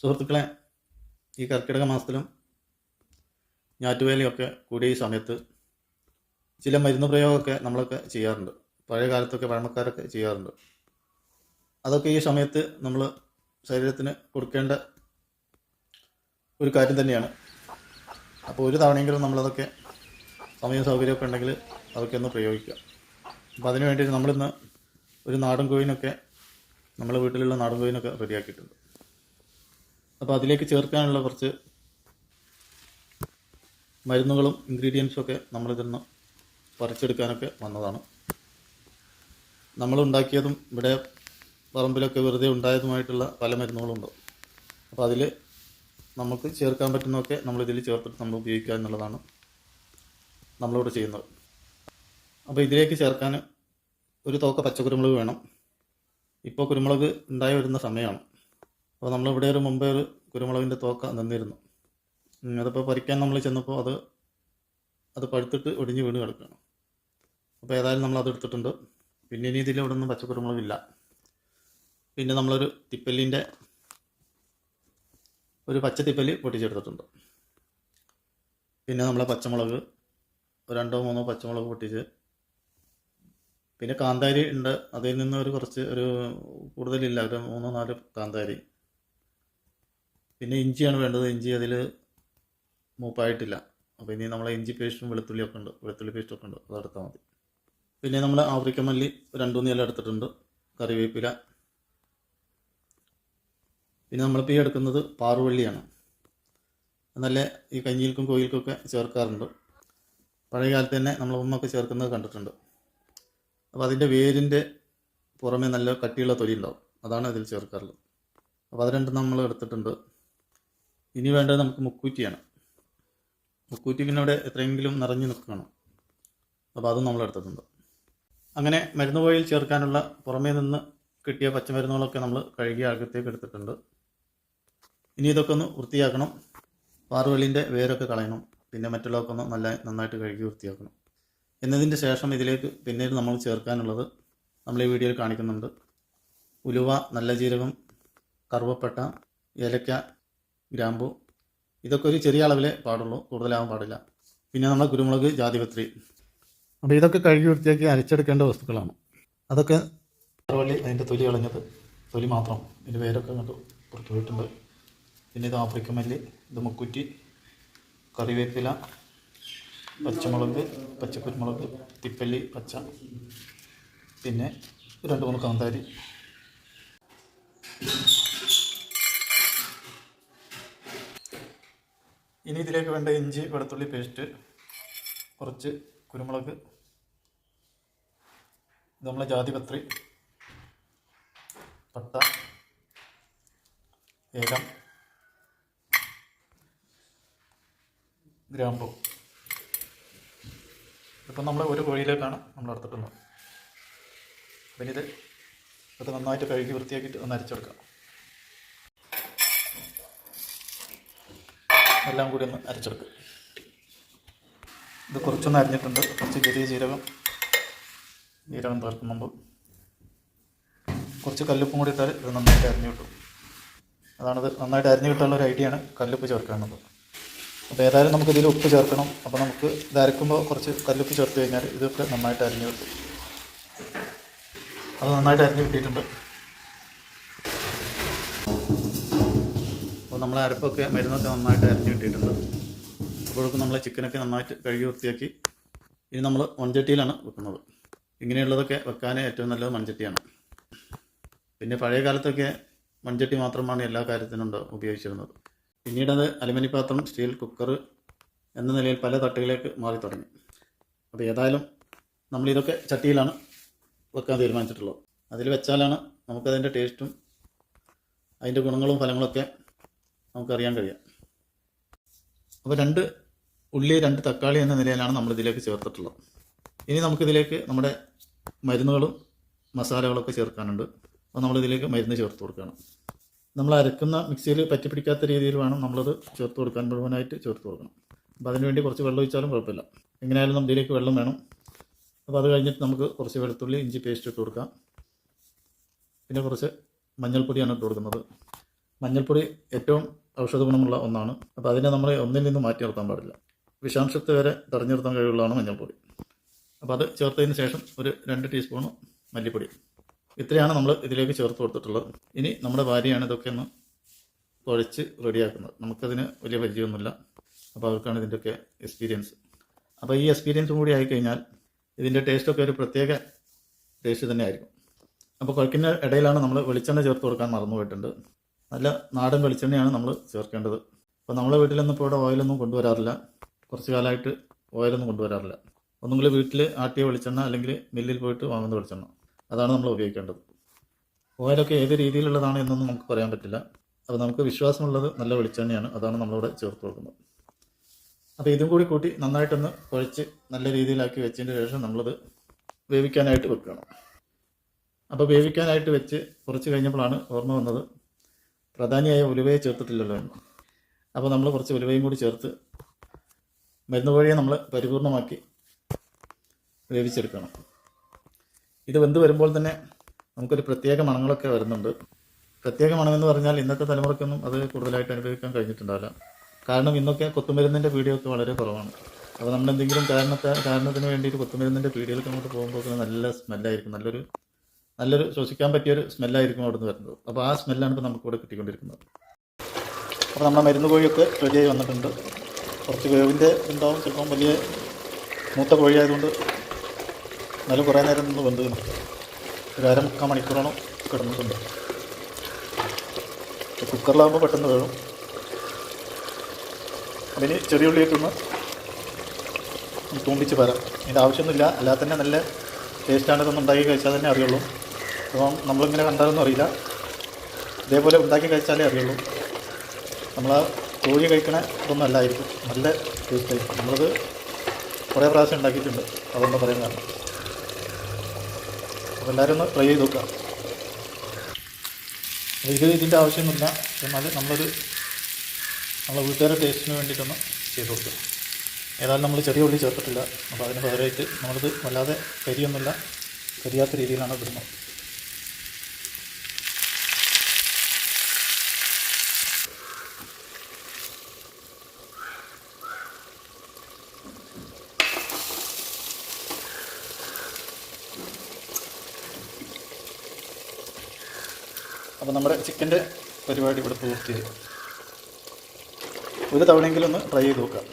സുഹൃത്തുക്കളെ ഈ കർക്കിടക മാസത്തിലും ഞാറ്റുവേലയൊക്കെ കൂടിയ ഈ സമയത്ത് ചില മരുന്ന് പ്രയോഗമൊക്കെ നമ്മളൊക്കെ ചെയ്യാറുണ്ട്. പഴയ കാലത്തൊക്കെ പഴമക്കാരൊക്കെ ചെയ്യാറുണ്ട്. അതൊക്കെ ഈ സമയത്ത് നമ്മൾ ശരീരത്തിന് കൊടുക്കേണ്ട ഒരു കാര്യം തന്നെയാണ്. അപ്പോൾ ഒരു തവണയെങ്കിലും നമ്മളതൊക്കെ സമയ സൗകര്യമൊക്കെ ഉണ്ടെങ്കിൽ അതൊക്കെ ഒന്ന് പ്രയോഗിക്കുക. അപ്പോൾ അതിന് വേണ്ടി നമ്മളിന്ന് ഒരു നാടൻ കോയിനൊക്കെ നമ്മളെ വീട്ടിലുള്ള നാടൻ കോയിനൊക്കെ റെഡിയാക്കിയിട്ടുണ്ട്. അപ്പോൾ അതിലേക്ക് ചേർക്കാനുള്ള കുറച്ച് മരുന്നുകളും ഇൻഗ്രീഡിയൻസും ഒക്കെ നമ്മളിതിന്ന് പറിച്ചെടുക്കാനൊക്കെ വന്നതാണ്. നമ്മളുണ്ടാക്കിയതും ഇവിടെ പറമ്പിലൊക്കെ വെറുതെ ഉണ്ടായതുമായിട്ടുള്ള പല മരുന്നുകളുണ്ട്. അപ്പോൾ അതിൽ നമുക്ക് ചേർക്കാൻ പറ്റുന്നതൊക്കെ നമ്മളിതിൽ ചേർത്തിട്ട് നമ്മൾ ഉപയോഗിക്കുക എന്നുള്ളതാണ് നമ്മളിവിടെ ചെയ്യുന്നത്. അപ്പോൾ ഇതിലേക്ക് ചേർക്കാൻ ഒരു തോക്ക പച്ചക്കുരുമുളക് വേണം. ഇപ്പോൾ കുരുമുളക് ഉണ്ടായി വരുന്ന സമയമാണ്. അപ്പോൾ നമ്മളിവിടെ ഒരു മുമ്പേ ഒരു കുരുമുളകിന്റെ തോക്ക നിന്നിരുന്നു അതിപ്പോൾ പറിക്കാൻ നമ്മൾ ചെന്നപ്പോൾ അത് അത് പഴുത്തിട്ട് ഒടിഞ്ഞ് വീണ് കിടക്കുകയാണ്. അപ്പോൾ ഏതായാലും നമ്മൾ അത് എടുത്തിട്ടുണ്ട്. പിന്നെ ഇനി ഇതിൽ ഇവിടെ ഒന്നും പച്ചക്കുരുമുളകില്ല പിന്നെ നമ്മളൊരു തിപ്പല്ലിന്റെ ഒരു പച്ച തിപ്പല്ലി പൊട്ടിച്ചെടുത്തിട്ടുണ്ട്. പിന്നെ നമ്മളെ പച്ചമുളക് രണ്ടോ മൂന്നോ പച്ചമുളക് പൊട്ടിച്ച് പിന്നെ കാന്താരി ഉണ്ട്. അതിൽ നിന്ന് ഒരു കുറച്ച് ഒരു കൂടുതലില്ല ഒരു മൂന്നോ നാല് കാന്താരി. പിന്നെ ഇഞ്ചിയാണ് വേണ്ടത്. ഇഞ്ചി അതിൽ മൂപ്പായിട്ടില്ല. അപ്പോൾ ഇനി നമ്മൾ ഇഞ്ചി പേസ്റ്റും വെളുത്തുള്ളിയൊക്കെ ഉണ്ട്. വെളുത്തുള്ളി പേസ്റ്റൊക്കെ ഉണ്ട്. അതെടുത്താൽ മതി. പിന്നെ നമ്മൾ ആഫ്രിക്കൻ മല്ലി രണ്ടു മൂന്ന് ഇല എടുത്തിട്ടുണ്ട്. കറിവേപ്പില. പിന്നെ നമ്മളിപ്പോൾ ഈ എടുക്കുന്നത് പാറുവള്ളിയാണ്. നല്ല ഈ കഞ്ഞിയിൽക്കും കോയിൽക്കൊക്കെ ചേർക്കാറുണ്ട്. പഴയ കാലത്ത് തന്നെ നമ്മൾ ഉമ്മൊക്കെ ചേർക്കുന്നത് കണ്ടിട്ടുണ്ട്. അപ്പോൾ അതിന്റെ വേരിന്റെ പുറമെ നല്ല കട്ടിയുള്ള തൊലി ഉണ്ടാവും. അതാണ് ഇതിൽ ചേർക്കാറുള്ളത്. അപ്പോൾ അത് രണ്ടും നമ്മൾ എടുത്തിട്ടുണ്ട്. ഇനി വേണ്ടത് നമുക്ക് മുക്കൂറ്റിയാണ്. മുക്കൂറ്റി പിന്നെ അവിടെ എത്രയെങ്കിലും നിറഞ്ഞു നിൽക്കണം. അപ്പോൾ അതും നമ്മൾ എടുത്തിട്ടുണ്ട്. അങ്ങനെ മരുന്ന് കോയിൽ ചേർക്കാനുള്ള പുറമേ നിന്ന് കിട്ടിയ പച്ചമരുന്നുകളൊക്കെ നമ്മൾ കഴുകി അകത്തേക്ക് എടുത്തിട്ടുണ്ട്. ഇനി ഇതൊക്കെ ഒന്ന് വൃത്തിയാക്കണം. പാറുവെള്ളിന്റെ വേരൊക്കെ കളയണം. പിന്നെ മറ്റുള്ളതൊക്കെ ഒന്ന് നല്ല നന്നായിട്ട് കഴുകി വൃത്തിയാക്കണം. എന്നതിന്റെ ശേഷം ഇതിലേക്ക് പിന്നീട് നമ്മൾ ചേർക്കാനുള്ളത് നമ്മൾ ഈ വീഡിയോയിൽ കാണിക്കുന്നുണ്ട്. ഉലുവ നല്ല ജീരകം കറുവപ്പട്ട ഏലക്ക ഗ്രാമ്പു. ഇതൊക്കെ ഒരു ചെറിയ അളവിലേ പാടുള്ളൂ. കൂടുതലാവാൻ പാടില്ല. പിന്നെ നമ്മുടെ കുരുമുളക് ജാതിപത്രി. അപ്പോൾ ഇതൊക്കെ കഴുകി വൃത്തിയാക്കി അരച്ചെടുക്കേണ്ട വസ്തുക്കളാണ്. അതൊക്കെ പാറുവള്ളി അതിന്റെ തൊലി കളഞ്ഞത്. തൊലി മാത്രം. ഇതിന്റെ വേരൊക്കെ കണ്ടു പുറത്ത് പോയിട്ടുണ്ട്. പിന്നെ ഇത് ആഫ്രിക്കൻ മല്ലി ഇത് മുക്കുറ്റി കറിവേപ്പില പച്ചമുളക് പച്ചക്കുരുമുളക് തിപ്പല്ലി പച്ച. പിന്നെ രണ്ട് മൂന്ന് കാന്താരി. ഇനി ഇതിലേക്ക് വേണ്ട ഇഞ്ചി വെളുത്തുള്ളി പേസ്റ്റ് കുറച്ച് കുരുമുളക് നമ്മളെ ജാതിപത്രി പട്ട ഏലം ഗ്രാമ്പു. ഇപ്പം നമ്മൾ ഒരു കോഴിയിലേക്കാണ് നമ്മൾ എടുത്തിട്ടുള്ളത് പിന്നെ ഇത് ഇത് നന്നായിട്ട് കഴുകി വൃത്തിയാക്കിയിട്ട് ഒന്ന് അരച്ചെടുക്കാം എല്ലാം കൂടി ഒന്ന് അരച്ചെടുക്കുക ഇത് കുറച്ചൊന്ന് അരിഞ്ഞിട്ടുണ്ട്. കുറച്ച് ചെറിയ ജീരകം ജീരകം ചേർക്കുന്നുണ്ട് കുറച്ച് കല്ലുപ്പും കൂടി ഇട്ടാൽ ഇത് നന്നായിട്ട് അരിഞ്ഞു കിട്ടും. അതാണിത് നന്നായിട്ട് അരിഞ്ഞു കിട്ടാനുള്ള ഒരു ഐഡിയ ആണ് കല്ലുപ്പ് ചേർക്കാനുള്ളത്. അപ്പോൾ ഏതായാലും നമുക്ക് ഇതിൽ ഉപ്പ് ചേർക്കണം. അപ്പോൾ നമുക്ക് ഇത് അരക്കുമ്പോൾ കുറച്ച് കല്ലുപ്പ് ചേർത്ത് കഴിഞ്ഞാൽ ഇതൊക്കെ നന്നായിട്ട് അരിഞ്ഞു കിട്ടും. അത് നന്നായിട്ട് അരിഞ്ഞു കിട്ടിയിട്ടുണ്ട്. അപ്പോൾ നമ്മളെ അരപ്പൊക്കെ മരുന്നൊക്കെ നന്നായിട്ട് അരഞ്ഞു കിട്ടിയിട്ടുണ്ട്. അപ്പോഴേക്കും നമ്മളെ ചിക്കനൊക്കെ നന്നായിട്ട് കഴുകി വൃത്തിയാക്കി ഇനി നമ്മൾ മൺചട്ടിയിലാണ് വെക്കുന്നത്. ഇങ്ങനെയുള്ളതൊക്കെ വെക്കാൻ ഏറ്റവും നല്ലത് മൺചട്ടിയാണ്. പിന്നെ പഴയ കാലത്തൊക്കെ മൺചട്ടി മാത്രമാണ് എല്ലാ കാര്യത്തിനും ഉപയോഗിച്ചിരുന്നത്. പിന്നീടത് അലുമിനി പാത്രം സ്റ്റീൽ കുക്കർ എന്ന നിലയിൽ പല തട്ടുകളിലേക്ക് മാറി തുടങ്ങി. അപ്പോൾ ഏതായാലും നമ്മളിതൊക്കെ ചട്ടിയിലാണ് വെക്കാൻ തീരുമാനിച്ചിട്ടുള്ളത്. അതിൽ വെച്ചാലാണ് നമുക്കതിന്റെ ടേസ്റ്റും അതിന്റെ ഗുണങ്ങളും ഫലങ്ങളൊക്കെ നമുക്കറിയാൻ കഴിയാം. അപ്പോൾ രണ്ട് ഉള്ളി രണ്ട് തക്കാളി എന്ന നിലയിലാണ് നമ്മൾ ഇതിലേക്ക് ചേർത്തിട്ടുള്ളത്. ഇനി നമുക്കിതിലേക്ക് നമ്മുടെ മരുന്നുകളും മസാലകളൊക്കെ ചേർക്കാനുണ്ട്. അപ്പോൾ നമ്മളിതിലേക്ക് മരുന്ന് ചേർത്ത് കൊടുക്കണം. നമ്മൾ അരക്കുന്ന മിക്സിയിൽ പറ്റി പിടിക്കാത്ത രീതിയിൽ വേണം നമ്മളത് ചേർത്ത് കൊടുക്കാൻ മുഴുവനായിട്ട് ചേർത്ത് കൊടുക്കണം. അപ്പോൾ അതിനുവേണ്ടി കുറച്ച് വെള്ളം ഒഴിച്ചാലും കുഴപ്പമില്ല. എങ്ങനെയായാലും നമ്മൾ ഇതിലേക്ക് വെള്ളം വേണം. അപ്പോൾ അത് കഴിഞ്ഞിട്ട് നമുക്ക് കുറച്ച് വെളുത്തുള്ളി ഇഞ്ചി പേസ്റ്റ് ഇട്ട് കൊടുക്കാം. പിന്നെ കുറച്ച് മഞ്ഞൾപ്പൊടിയാണ് ഇട്ട് കൊടുക്കുന്നത്. മഞ്ഞൾപ്പൊടി ഏറ്റവും ഔഷധ ഗുണമുള്ള ഒന്നാണ്. അപ്പോൾ അതിനെ നമ്മൾ ഒന്നിൽ നിന്ന് മാറ്റി നിർത്താൻ പാടില്ല. വിഷാംശത്തെ വരെ തടഞ്ഞു കഴിവുള്ളതാണ് മഞ്ഞൾപ്പൊടി. അപ്പോൾ അത് ചേർത്തതിന് ശേഷം ഒരു രണ്ട് ടീസ്പൂൺ മല്ലിപ്പൊടി. ഇത്രയാണ് നമ്മൾ ഇതിലേക്ക് ചേർത്ത് കൊടുത്തിട്ടുള്ളത്. ഇനി നമ്മുടെ ഭാര്യയാണ് ഇതൊക്കെ ഒന്ന് കുഴച്ച് റെഡിയാക്കുന്നത്. നമുക്കതിന് വലിയ പരിചയമൊന്നുമില്ല. അപ്പോൾ അവർക്കാണ് ഇതിന്റെയൊക്കെ എക്സ്പീരിയൻസ്. അപ്പോൾ ഈ എക്സ്പീരിയൻസും കൂടി ആയിക്കഴിഞ്ഞാൽ ഇതിന്റെ ടേസ്റ്റൊക്കെ ഒരു പ്രത്യേക ടേസ്റ്റ് തന്നെ ആയിരിക്കും. അപ്പോൾ കുഴക്കിന്റെ ഇടയിലാണ് നമ്മൾ വെളിച്ചെണ്ണ ചേർത്ത് കൊടുക്കാൻ മറന്നു പോയിട്ടുണ്ട് നല്ല നാടൻ വെളിച്ചെണ്ണയാണ് നമ്മൾ ചേർക്കേണ്ടത്. അപ്പോൾ നമ്മളെ വീട്ടിലൊന്നും ഇപ്പോൾ ഇവിടെ ഓയിലൊന്നും കൊണ്ടുവരാറില്ല. കുറച്ച് കാലമായിട്ട് ഓയിലൊന്നും കൊണ്ടുവരാറില്ല. ഒന്നുകിൽ വീട്ടിൽ ആട്ടിയ വെളിച്ചെണ്ണ അല്ലെങ്കിൽ മില്ലിൽ പോയിട്ട് വാങ്ങുന്ന വെളിച്ചെണ്ണ. അതാണ് നമ്മൾ ഉപയോഗിക്കേണ്ടത്. ഓയിലൊക്കെ ഏത് രീതിയിലുള്ളതാണ് എന്നൊന്നും നമുക്ക് പറയാൻ പറ്റില്ല. അപ്പോൾ നമുക്ക് വിശ്വാസമുള്ളത് നല്ല വെളിച്ചെണ്ണയാണ്. അതാണ് നമ്മളിവിടെ ചേർത്ത് കൊടുക്കുന്നത്. അപ്പോൾ ഇതും കൂടി കൂട്ടി നന്നായിട്ടൊന്ന് കുഴച്ച് നല്ല രീതിയിലാക്കി വെച്ചതിന് ശേഷം നമ്മളത് വേവിക്കാനായിട്ട് വെക്കണം അപ്പോൾ വേവിക്കാനായിട്ട് വെച്ച് കുറച്ച് കഴിഞ്ഞപ്പോഴാണ് ഓർമ്മ വന്നത് പ്രധാനിയായ ഉലുവയെ ചേർത്തിട്ടില്ലല്ലോ എന്ന്. അപ്പോൾ നമ്മൾ കുറച്ച് ഉലുവയും കൂടി ചേർത്ത് മരുന്ന് കോഴിയെ നമ്മൾ പരിപൂർണമാക്കി വേവിച്ചെടുക്കണം. ഇത് വെന്ത് വരുമ്പോൾ തന്നെ നമുക്കൊരു പ്രത്യേക മണങ്ങളൊക്കെ വരുന്നുണ്ട്. പ്രത്യേക മണമെന്ന് പറഞ്ഞാൽ ഇന്നത്തെ തലമുറയ്ക്കൊന്നും അത് കൂടുതലായിട്ട് അനുഭവിക്കാൻ കഴിഞ്ഞിട്ടുണ്ടാവില്ല. കാരണം ഇന്നൊക്കെ കൊത്തുമരുന്നിന്റെ വീഡിയോ ഒക്കെ വളരെ കുറവാണ്. അപ്പോൾ നമ്മളെന്തെങ്കിലും കാരണത്തെ കാരണത്തിന് വേണ്ടിയിട്ട് കൊത്തുമരുന്നിന്റെ പീടികൾക്ക് അങ്ങോട്ട് പോകുമ്പോൾ നല്ല സ്മെല്ലായിരിക്കും. നല്ലൊരു നല്ലൊരു ശ്വസിക്കാൻ പറ്റിയൊരു സ്മെല്ലായിരിക്കും അവിടെ നിന്ന് വരുന്നത്. അപ്പോൾ ആ സ്മെല്ലാണ് ഇപ്പോൾ നമുക്കിവിടെ കിട്ടിക്കൊണ്ടിരിക്കുന്നത്. അപ്പോൾ നമ്മുടെ മരുന്ന് കോഴിയൊക്കെ റെഡിയായി വന്നിട്ടുണ്ട്. കുറച്ച് വേവിന്റെ ഉണ്ടാവും ചിലപ്പം വലിയ മൂത്ത കോഴിയായതുകൊണ്ട് നല്ല കുറേ നേരം നിന്ന് വെന്ത് ഒരു അര മുക്കാൽ മണിക്കൂറോളം കിടന്നിട്ടുണ്ട്. കുക്കറിലാകുമ്പോൾ പെട്ടെന്ന് വേണം അതിന് ചെറിയ ഉള്ളിയിട്ടൊന്ന് തൂമ്പിച്ച് വരാം. ഇതിന്റെ ആവശ്യമൊന്നുമില്ല. അല്ലാതെ തന്നെ നല്ല ടേസ്റ്റാണ് ഇതൊന്നും ഉണ്ടാക്കി കഴിച്ചാൽ തന്നെ അറിയുള്ളൂ. അപ്പം നമ്മളിങ്ങനെ കണ്ടാലൊന്നും അറിയില്ല. ഇതേപോലെ ഉണ്ടാക്കി കഴിച്ചാലേ അറിയുള്ളൂ. നമ്മൾ ആ കോഴി കഴിക്കണ ഇതൊന്നും അല്ലായിരിക്കും. നല്ല ടേസ്റ്റ് ആയിരിക്കും. നമ്മളത് കുറേ പ്രാവശ്യം ഉണ്ടാക്കിയിട്ടുണ്ട്. പറയാൻ കാരണം അപ്പോൾ എല്ലാവരും ഒന്ന് ട്രൈ ചെയ്ത് നോക്കാം ഇത് ഇതിന്റെ ആവശ്യമൊന്നുമില്ല. എന്നാൽ നമ്മളൊരു നമ്മളെ വീട്ടുകാരുടെ ടേസ്റ്റിന് വേണ്ടിയിട്ടൊന്ന് ചെയ്ത് കൊടുക്കുക ഏതായാലും നമ്മൾ ചെറിയ ഉള്ളി ചേർത്തിട്ടില്ല. അപ്പോൾ അതിന് പകരമായിട്ട് നമ്മളിത് വല്ലാതെ കരിയൊന്നുമില്ല. കരിയാത്ത രീതിയിലാണ് ഇടുന്നത്. നമ്മുടെ ചിക്കന്റെ പരിപാടി ഇവിടെ പൂർത്തിയായി. ഒരു തവണയെങ്കിലും ഒന്ന് ട്രൈ ചെയ്ത് നോക്കാം.